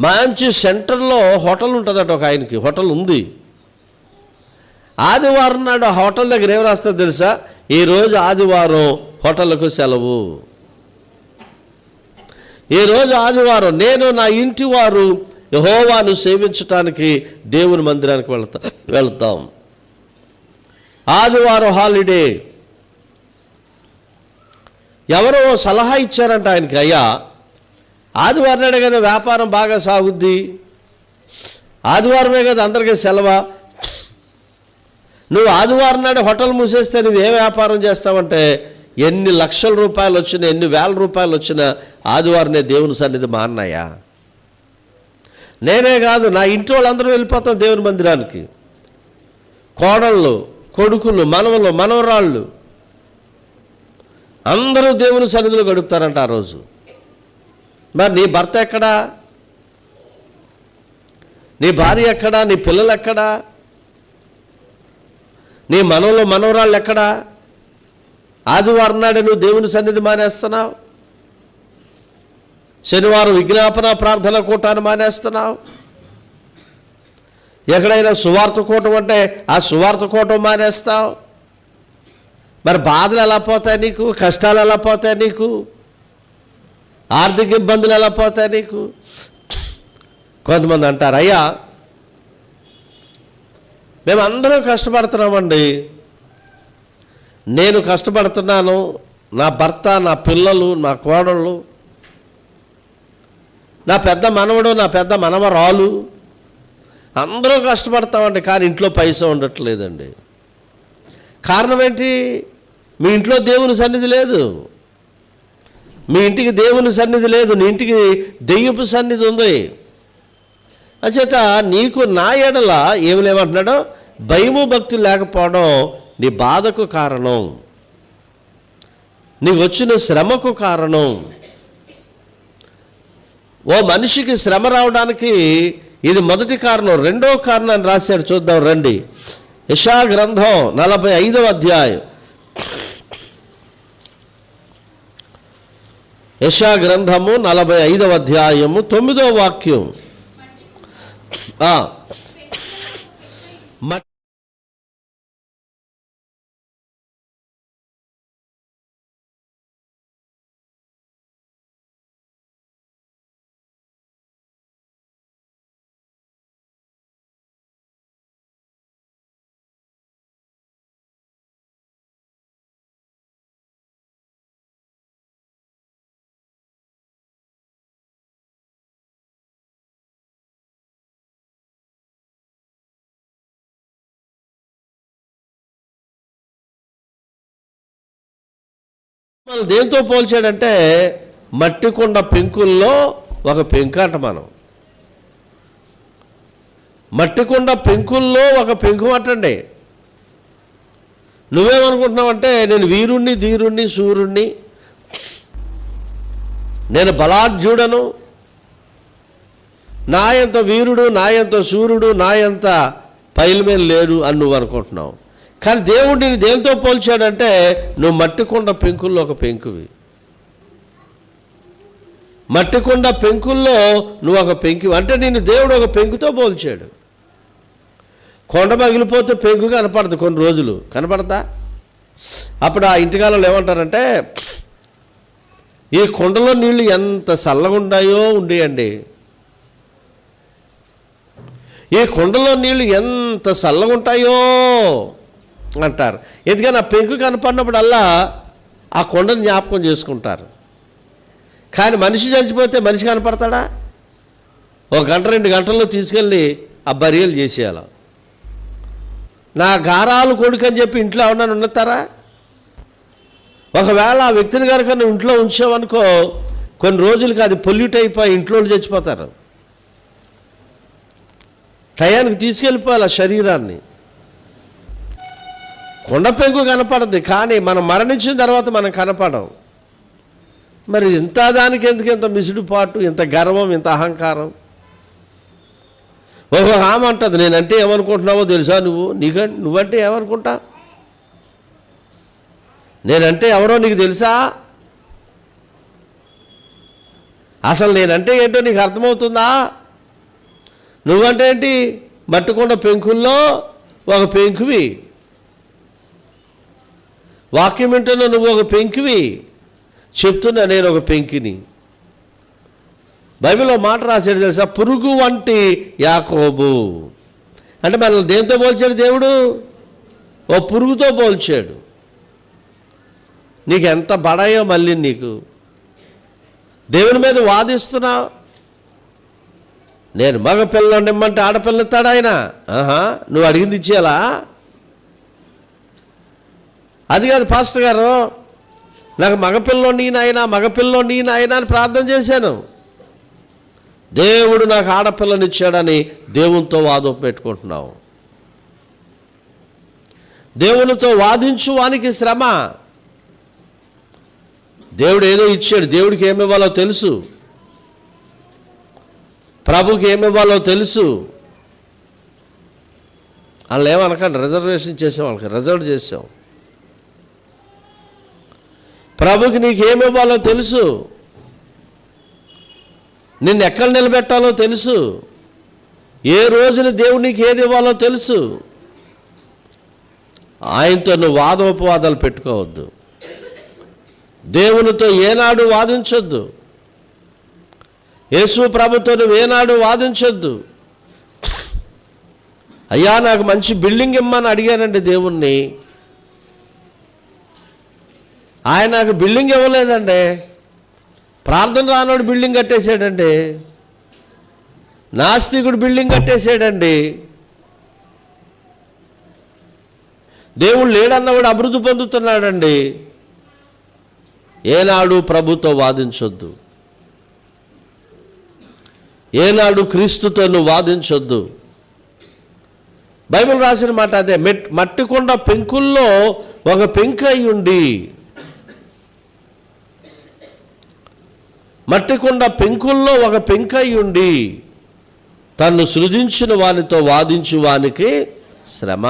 మంచి సెంటర్లో హోటల్ ఉంటుందట ఒక ఆయనకి హోటల్ ఉంది. ఆదివారం నాడు ఆ హోటల్ దగ్గర ఏం రాస్తుందో తెలుసా? ఈరోజు ఆదివారం హోటల్కు సెలవు. ఈరోజు ఆదివారం నేను నా ఇంటి వారు యహోవాను సేవించటానికి దేవుని మందిరానికి వెళ్తా వెళ్తాం. ఆదివారం హాలిడే. ఎవరో సలహా ఇచ్చారంట ఆయనకి అయ్యా ఆదివారం నాడే కదా వ్యాపారం బాగా సాగుద్ది. ఆదివారమే కదా అందరికీ సెలవ. నువ్వు ఆదివారం నాడు హోటల్ మూసేస్తే నువ్వు ఏ వ్యాపారం చేస్తావంటే ఎన్ని లక్షల రూపాయలు వచ్చినా ఎన్ని వేల రూపాయలు వచ్చినా ఆదివారమే దేవుని సన్నిధి మాన్నాయా నేనే కాదు నా ఇంటి వాళ్ళందరూ వెళ్ళిపోతాం దేవుని మందిరానికి. కోడళ్ళు కొడుకులు మనవలు మనవరాళ్ళు అందరూ దేవుని సన్నిధిలో గడుపుతారంట ఆ రోజు. మరి నీ భర్త ఎక్కడా? నీ భార్య ఎక్కడా? నీ పిల్లలు ఎక్కడా? నీ మనవలు మనవరాళ్ళు ఎక్కడా? ఆదివారం నాడు నువ్వు దేవుని సన్నిధి మానేస్తున్నావు. శనివారం విజ్ఞాపన ప్రార్థన కూటాన్ని మానేస్తున్నావు. ఎక్కడైనా సువార్త కూటం అంటే ఆ సువార్త కూటం మానేస్తావు. మరి బాధలు ఎలా పోతాయి నీకు? కష్టాలు ఎలా పోతాయి నీకు? ఆర్థిక ఇబ్బందులు ఎలా పోతాయి నీకు? కొంతమంది అంటారు అయ్యా మేమందరం కష్టపడుతున్నామండి. నేను కష్టపడుతున్నాను నా భర్త నా పిల్లలు నా కోడళ్ళు నా పెద్ద మనవడు నా పెద్ద మనవరాలు అందరూ కష్టపడతామండి కానీ ఇంట్లో పైసా ఉండట్లేదండి. కారణం ఏంటి? మీ ఇంట్లో దేవుని సన్నిధి లేదు. మీ ఇంటికి దేవుని సన్నిధి లేదు నీ ఇంటికి దెయ్యపు సన్నిధి ఉంది. అంచేత నీకు నా ఎడల ఏమి లేమంటున్నాడో భయము భక్తులు లేకపోవడం నీ బాధకు కారణం. నీకు వచ్చిన శ్రమకు కారణం. ఓ మనిషికి శ్రమ రావడానికి ఇది మొదటి కారణం. రెండో కారణాన్ని రాశాడు చూద్దాం రండి. యశా గ్రంథం నలభై ఐదవ అధ్యాయం. యశా గ్రంథము నలభై ఐదవ అధ్యాయము తొమ్మిదో వాక్యం. దేంతో పోల్చాడంటే మట్టి కొండ పెంకుల్లో ఒక పెంకు మనం. మట్టి కొండ పెంకుల్లో ఒక పెంకు అంటండి నువ్వేమనుకుంటున్నావంటే నేను వీరుణ్ణి ధీరుణ్ణి సూర్యుణ్ణి నేను బలార్జుడను నాయంత వీరుడు నాయంత సూర్యుడు నాయంత పైల్మేన్ లేడు అని నువ్వు అనుకుంటున్నావు కానీ దేవుడు నేను దేంతో పోల్చాడంటే నువ్వు మట్టికొండ పెంకుల్లో ఒక పెంకువి. మట్టికొండ పెంకుల్లో నువ్వు ఒక పెంకి అంటే నేను దేవుడు ఒక పెంకుతో పోల్చాడు. కొండ పగిలిపోతే పెంకు కనపడదు కొన్ని రోజులు. కనపడతా? అప్పుడు ఆ ఇంటికాలంలో ఏమంటారంటే ఈ కొండలో నీళ్ళు ఎంత చల్లగా ఉండేయండి. ఈ కొండలో నీళ్ళు ఎంత చల్లగా ఉంటాయో అంటారు. ఎందుకని? ఆ పెంకు కనపడినప్పుడల్లా ఆ కొండను జ్ఞాపకం చేసుకుంటారు. కానీ మనిషి చచ్చిపోతే మనిషి కనపడతాడా? ఒక గంట రెండు గంటల్లో తీసుకెళ్ళి ఆ బరియలు చేసేయాల. నా గారాలు కొడుకు అని చెప్పి ఇంట్లో ఎవరన్నా ఉన్నతారా? ఒకవేళ ఆ వ్యక్తిని కనుక నువ్వు ఇంట్లో ఉంచావనుకో కొన్ని రోజులకి అది పొల్యూట్ అయిపోయి ఇంట్లో చచ్చిపోతారు. టయానికి తీసుకెళ్ళిపోవాలి ఆ శరీరాన్ని. కొండ పెంకు కనపడద్ది కానీ మనం మరణించిన తర్వాత మనం కనపడం. మరి ఇంత దానికి ఎందుకు ఇంత మిసుడుపాటు ఇంత గర్వం ఇంత అహంకారం? ఒక ఆమె అంటది నేనంటే ఏమనుకుంటున్నావో తెలుసా నువ్వు? నీక నువ్వంటే ఏమనుకుంటా? నేనంటే ఎవరో నీకు తెలుసా? అసలు నేనంటే ఏంటో నీకు అర్థమవుతుందా? నువ్వంటే ఏంటి? మట్టుకొండ పెంకుల్లో ఒక పెంకువి. వాక్యం వింటున్న నువ్వు ఒక పెంకివి. చెప్తున్నా నేను ఒక పెంకిని. బైబిల్లో మాట రాశాడు తెలుసా? పురుగు వంటి యాకోబు. అంటే మనల్ని దేంతో పోల్చాడు దేవుడు? ఓ పురుగుతో పోల్చాడు. నీకు ఎంత బడాయో మళ్ళీ నీకు. దేవుని మీద వాదిస్తున్నావు నేను మగపిల్లని ఇమ్మంటే ఆడపిల్ల ఇస్తాడు ఆయన? ఆహా నువ్వు అడిగింది ఇచ్చేలా? అది కాదు పాస్టర్ గారు. నాకు మగపిల్లో నీ నాయన మగపిల్లో నీ నాయన అని ప్రార్థన చేశాను. దేవుడు నాకు ఆడపిల్లనిచ్చాడని దేవునితో వాదం పెట్టుకుంటున్నావు. దేవునితో వాదించు వానికి శ్రమ. దేవుడు ఏదో ఇచ్చాడు దేవుడికి ఏమివ్వాలో తెలుసు. ప్రభుకి ఏమివ్వాలో తెలుసు. వాళ్ళు ఏమనకండి రిజర్వేషన్ చేసాం వాళ్ళకి రిజర్వ్ చేసాం. ప్రభుకి నీకేమివ్వాలో తెలుసు. నిన్ను ఎక్కడ నిలబెట్టాలో తెలుసు. ఏ రోజున దేవుడు నీకు ఏది ఇవ్వాలో తెలుసు. ఆయనతో నువ్వు వాదోపవాదాలు పెట్టుకోవద్దు. దేవునితో ఏనాడు వాదించొద్దు. యేసు ప్రభుతో నువ్వు ఏనాడు వాదించొద్దు. అయ్యా నాకు మంచి బిల్డింగ్ ఇమ్మని అడిగానండి దేవుణ్ణి. ఆయన నాకు బిల్డింగ్ ఇవ్వలేదండి. ప్రార్థన రానోడు బిల్డింగ్ కట్టేశాడండి. నాస్తికుడు బిల్డింగ్ కట్టేశాడండి. దేవుడు లేడన్నవాడు అభివృద్ధి పొందుతున్నాడండి. ఏనాడు ప్రభుతో వాదించొద్దు. ఏనాడు క్రీస్తుతో నువ్వు వాదించొద్దు. బైబిల్ రాసిన మాట అదే మెట్ మట్టికొండ పెంకుల్లో ఒక పెంకు అయి ఉండి మట్టికొండ పెంకుల్లో ఒక పెంకై ఉండి తన్ను సృజించిన వానితో వాదించు వానికి శ్రమ.